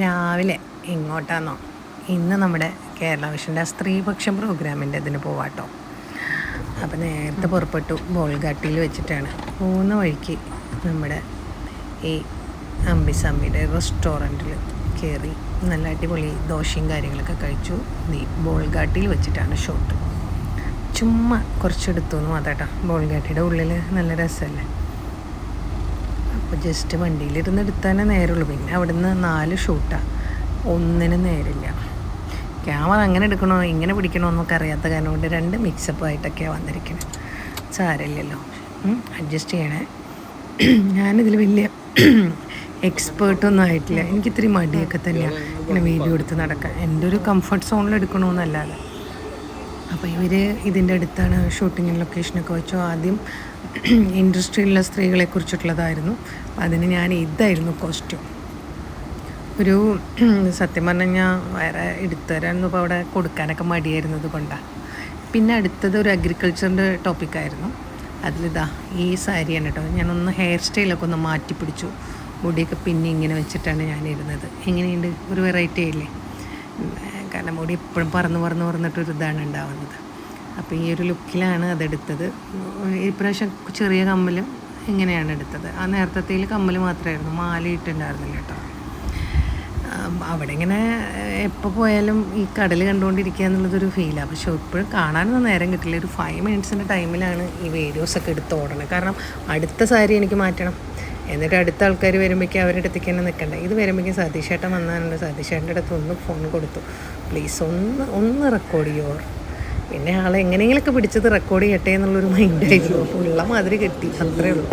രാവിലെ ഇങ്ങോട്ടാന്നോ? ഇന്ന് നമ്മുടെ കേരള വിഷന്റെ സ്ത്രീപക്ഷം പ്രോഗ്രാമിന്റെ ഇതിന് പോവാട്ടോ. അപ്പം നേരത്തെ പുറപ്പെട്ടു. ബോൾഗാട്ടിയിൽ വെച്ചിട്ടാണ്. പോകുന്ന വഴിക്ക് നമ്മുടെ ഈ അമ്പിസമ്മിയുടെ റെസ്റ്റോറന്റിൽ കയറി നല്ല അടിപൊളി ദോശയും കാര്യങ്ങളൊക്കെ കഴിച്ചു. നീ ബോൾഗാട്ടിയിൽ വെച്ചിട്ടാണ് ഷോട്ട് ചുമ്മാ കുറച്ചെടുത്തു എന്ന് മാത്രം ബോൾഗാട്ടിയുടെ ഉള്ളിൽ നല്ല രസമല്ലേ അപ്പോൾ ജസ്റ്റ് വണ്ടിയിലിരുന്ന് എടുത്താലേ നേരമുള്ളൂ പിന്നെ അവിടുന്ന് നാല് ഷൂട്ടാണ് ഒന്നിനും നേരില്ല. ക്യാമറ അങ്ങനെ എടുക്കണോ ഇങ്ങനെ പിടിക്കണോ എന്നൊക്കെ അറിയാത്ത കാരണം കൊണ്ട് രണ്ട് മിക്സപ്പ് ആയിട്ടൊക്കെയാണ് വന്നിരിക്കുന്നത് സാരമില്ലല്ലോ. അഡ്ജസ്റ്റ് ചെയ്യണേ. ഞാനിതിൽ വലിയ എക്സ്പേർട്ടൊന്നും ആയിട്ടില്ല. എനിക്കിത്തിരി മടിയൊക്കെ തന്നെയാണ് ഇങ്ങനെ വീഡിയോ എടുത്ത് നടക്കാൻ. എന്റെ ഒരു കംഫർട്ട് സോണിൽ എടുക്കണമെന്നല്ലാതെ അപ്പോൾ ഇവർ ഇതിന്റെ അടുത്താണ് ഷൂട്ടിങ്ങിന് ലൊക്കേഷനൊക്കെ വെച്ചു. ആദ്യം ഇൻഡസ്ട്രിയിലുള്ള സ്ത്രീകളെ കുറിച്ചിട്ടുള്ളതായിരുന്നു. അതിന് ഞാൻ ഇതായിരുന്നു കോസ്റ്റ്യൂം ഒരു സത്യം പറഞ്ഞു കഴിഞ്ഞാൽ വേറെ എടുത്തു ഇപ്പോൾ അവിടെ കൊടുക്കാനൊക്കെ മടിയായിരുന്നത് കൊണ്ടാണ് പിന്നെ അടുത്തത് ഒരു അഗ്രികൾച്ചറിന്റെ ടോപ്പിക്കായിരുന്നു അതിലിതാ ഈ സാരിയാണ് കേട്ടോ. ഞാനൊന്ന് ഹെയർ സ്റ്റൈലൊക്കെ ഒന്ന് മാറ്റി പിടിച്ചു. മുടിയൊക്കെ പിന്നെ ഇങ്ങനെ വെച്ചിട്ടാണ് ഞാൻ ഇരുന്നത് എങ്ങനെയുണ്ട്? ഒരു വെറൈറ്റി ആയില്ലേ? കാരണം മുടി എപ്പോഴും പറന്ന് പറന്ന് പറന്നിട്ടൊരു ഇതാണ് ഉണ്ടാവുന്നത്. അപ്പോൾ ഈ ഒരു ലുക്കിലാണ് അതെടുത്തത്. ഇപ്രാവശ്യം ചെറിയ കമ്മലും ഇങ്ങനെയാണ് എടുത്തത്. ആ നേരത്തെ കമ്മൽ മാത്രമായിരുന്നു. മാല ഇട്ടുണ്ടായിരുന്നില്ല കേട്ടോ. അവിടെ ഇങ്ങനെ എപ്പോൾ പോയാലും ഈ കടൽ കണ്ടുകൊണ്ടിരിക്കുക എന്നുള്ളതൊരു ഫീലാണ് പക്ഷേ ഇപ്പോഴും കാണാനൊന്നും നേരം കിട്ടില്ല. ഒരു ഫൈവ് മിനിറ്റ്സിന്റെ ടൈമിലാണ് ഈ വീഡിയോസൊക്കെ എടുത്ത് ഓടണം കാരണം അടുത്ത സാരി എനിക്ക് മാറ്റണം. എന്നിട്ട് അടുത്ത ആൾക്കാർ വരുമ്പോഴേക്കും അവരുടെ അടുത്തേക്ക് തന്നെ നിൽക്കണ്ട. ഇത് വരുമ്പോഴേക്കും സതീഷേട്ടൻ വന്നാലുണ്ട് സതീഷേട്ടന്റെ അടുത്ത് ഒന്ന് ഫോൺ കൊടുത്തു. പ്ലീസ് ഒന്ന് ഒന്ന് റെക്കോർഡ് ചെയ്യുമോ പിന്നെ ആൾ എങ്ങനെയെങ്കിലൊക്കെ പിടിച്ചത് റെക്കോർഡ് ചെയ്യട്ടെ എന്നുള്ളൊരു മൈൻഡായിരുന്നു അപ്പോൾ ഉള്ള മാതിരി കിട്ടി. അത്രേ ഉള്ളൂ.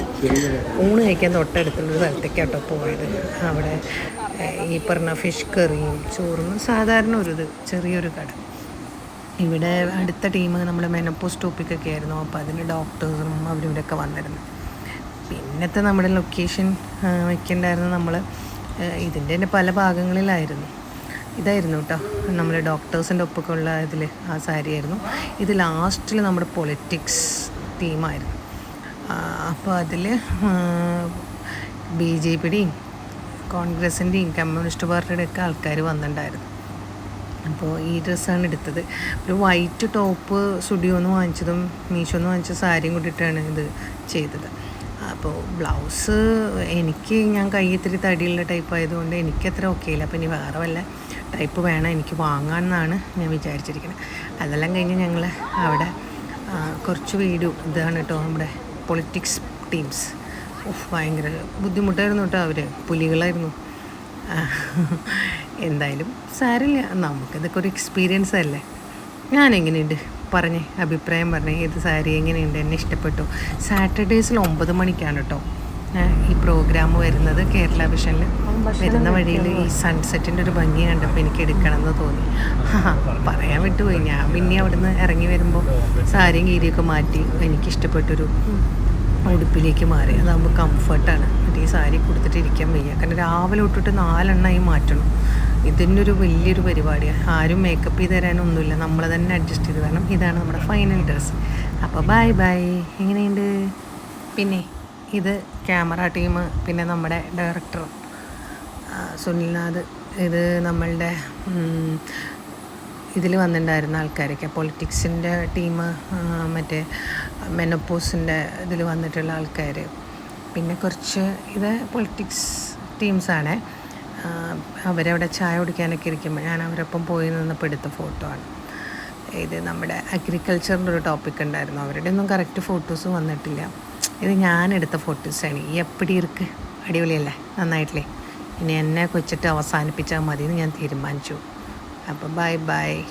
ഊണ് കഴിക്കാൻ തൊട്ടടുത്തുള്ളൊരു സ്ഥലത്തേക്കാട്ടോ പോയത്. അവിടെ ഈ പറഞ്ഞ ഫിഷ് കറിയും ചോറും സാധാരണ ഒരു ഇത് ചെറിയൊരു കട. ഇവിടെ അടുത്ത ടീം നമ്മുടെ മെനപ്പോസ് ടോപ്പിക്കൊക്കെ ആയിരുന്നു. അപ്പോൾ അതിന് ഡോക്ടേഴ്സും അവരും ഇവിടെയൊക്കെ വന്നിരുന്നു. പിന്നത്തെ നമ്മുടെ ലൊക്കേഷൻ വയ്ക്കണ്ടായിരുന്നു നമ്മൾ ഇതിന്റെ തന്നെ പല ഭാഗങ്ങളിലായിരുന്നു. ഇതായിരുന്നു കേട്ടോ നമ്മൾ ഡോക്ടേഴ്സിന്റെ ഒപ്പൊക്കെ ഉള്ള ഇതിൽ ആ സാരി ആയിരുന്നു. ഇത് ലാസ്റ്റിൽ നമ്മുടെ പൊളിറ്റിക്സ് തീമായിരുന്നു അപ്പോൾ അതിൽ ബി ജെ പിയുടെയും കോൺഗ്രസിന്റെയും കമ്മ്യൂണിസ്റ്റ് പാർട്ടിയുടെ ഒക്കെ ആൾക്കാർ വന്നിട്ടുണ്ടായിരുന്നു. അപ്പോൾ ഈ ഡ്രസ്സാണ് എടുത്തത്. ഒരു വൈറ്റ് ടോപ്പ് സ്റ്റുഡിയോന്ന് വാങ്ങിച്ചതും മീഷോന്ന് വാങ്ങിച്ച സാരിയും കൂടിയിട്ടാണ് ഇത് ചെയ്തത്. അപ്പോൾ ബ്ലൗസ് എനിക്ക് ഞാൻ കൈ ഇത്തിരി തടിയുള്ള ടൈപ്പ് ആയതുകൊണ്ട് എനിക്ക് അത്ര ഓക്കെ ഇല്ല. അപ്പോൾ ഇനി വേറെ വല്ല ടൈപ്പ് വേണം എനിക്ക് വാങ്ങാമെന്നാണ് ഞാൻ വിചാരിച്ചിരിക്കുന്നത്. അതെല്ലാം കഴിഞ്ഞ് ഞങ്ങൾ അവിടെ കുറച്ച് വീഡിയോ ഇതാണ് കേട്ടോ നമ്മുടെ പൊളിറ്റിക്സ് ടീംസ് ഭയങ്കര ബുദ്ധിമുട്ടായിരുന്നു കേട്ടോ അവർ പുലികളായിരുന്നു. എന്തായാലും സാരില്ല നമുക്കിതൊക്കെ ഒരു എക്സ്പീരിയൻസ് അല്ലേ? ഞാൻ എങ്ങനെയുണ്ട് പറഞ്ഞേ അഭിപ്രായം പറഞ്ഞേ ഏത് സാരി എങ്ങനെയുണ്ട് എന്നെ ഇഷ്ടപ്പെട്ടു. സാറ്റർഡേസിൽ ഒമ്പത് മണിക്കാണ് കേട്ടോ ഈ പ്രോഗ്രാം വരുന്നത് കേരള വിഷനിൽ വരുന്ന വഴിയിൽ ഈ സൺസെറ്റിന്റെ ഒരു ഭംഗി കണ്ടപ്പോൾ എനിക്ക് എടുക്കണം എന്ന് തോന്നി പറയാൻ വിട്ടുപോയി. ഞാൻ പിന്നെ അവിടുന്ന് ഇറങ്ങി വരുമ്പോൾ സാരിയും കീരിയൊക്കെ മാറ്റി എനിക്കിഷ്ടപ്പെട്ടൊരു ഉടുപ്പിലേക്ക് മാറി. അതാകുമ്പോൾ കംഫർട്ടാണ് ഈ സാരി കൊടുത്തിട്ട് ഇരിക്കാൻ വയ്യ. കാരണം രാവിലെ തൊട്ടിട്ട് നാലെണ്ണമായി മാറ്റണം. ഇതിന്റെ ഒരു വലിയൊരു പരിപാടിയാണ് ആരും മേക്കപ്പ് ചെയ്ത് തരാനൊന്നുമില്ല. നമ്മൾ തന്നെ അഡ്ജസ്റ്റ് ചെയ്ത് തരണം. ഇതാണ് നമ്മുടെ ഫൈനൽ ഡ്രസ്സ് അപ്പോൾ ബൈ ബൈ എങ്ങനെയുണ്ട്? പിന്നെ ഇത് ക്യാമറ ടീം പിന്നെ നമ്മുടെ ഡയറക്ടർ സുനിൽനാഥ്. ഇത് നമ്മളുടെ ഇതിൽ വന്നിട്ടുണ്ടായിരുന്ന ആൾക്കാരൊക്കെ. പൊളിറ്റിക്സിന്റെ ടീം മറ്റേ മെനപ്പോസിന്റെ ഇതിൽ വന്നിട്ടുള്ള ആൾക്കാർ പിന്നെ കുറച്ച് ഇത് പൊളിറ്റിക്സ് ടീംസാണ് അവരവിടെ ചായ കുടിക്കാനൊക്കെ ഇരിക്കുമ്പോൾ ഞാൻ അവരൊപ്പം പോയി നിന്നപ്പോൾ എടുത്ത ഫോട്ടോ ആണ്. ഇത് നമ്മുടെ അഗ്രികൾച്ചറിന്റെ ഒരു ടോപ്പിക് ഉണ്ടായിരുന്നു. അവരുടെ ഒന്നും കറക്റ്റ് ഫോട്ടോസ് വന്നിട്ടില്ല. ഇത് ഞാൻ എടുത്ത ഫോട്ടോസാണ് ഈ എപ്പടി ഇരിക്ക്? അടിപൊളിയല്ലേ? നന്നായിട്ടില്ലേ? ഇനി എന്നെ കൊച്ചിട്ട് അവസാനിപ്പിച്ചാൽ മതി എന്ന് ഞാൻ തീരുമാനിച്ചു. അപ്പോൾ ബൈ ബൈ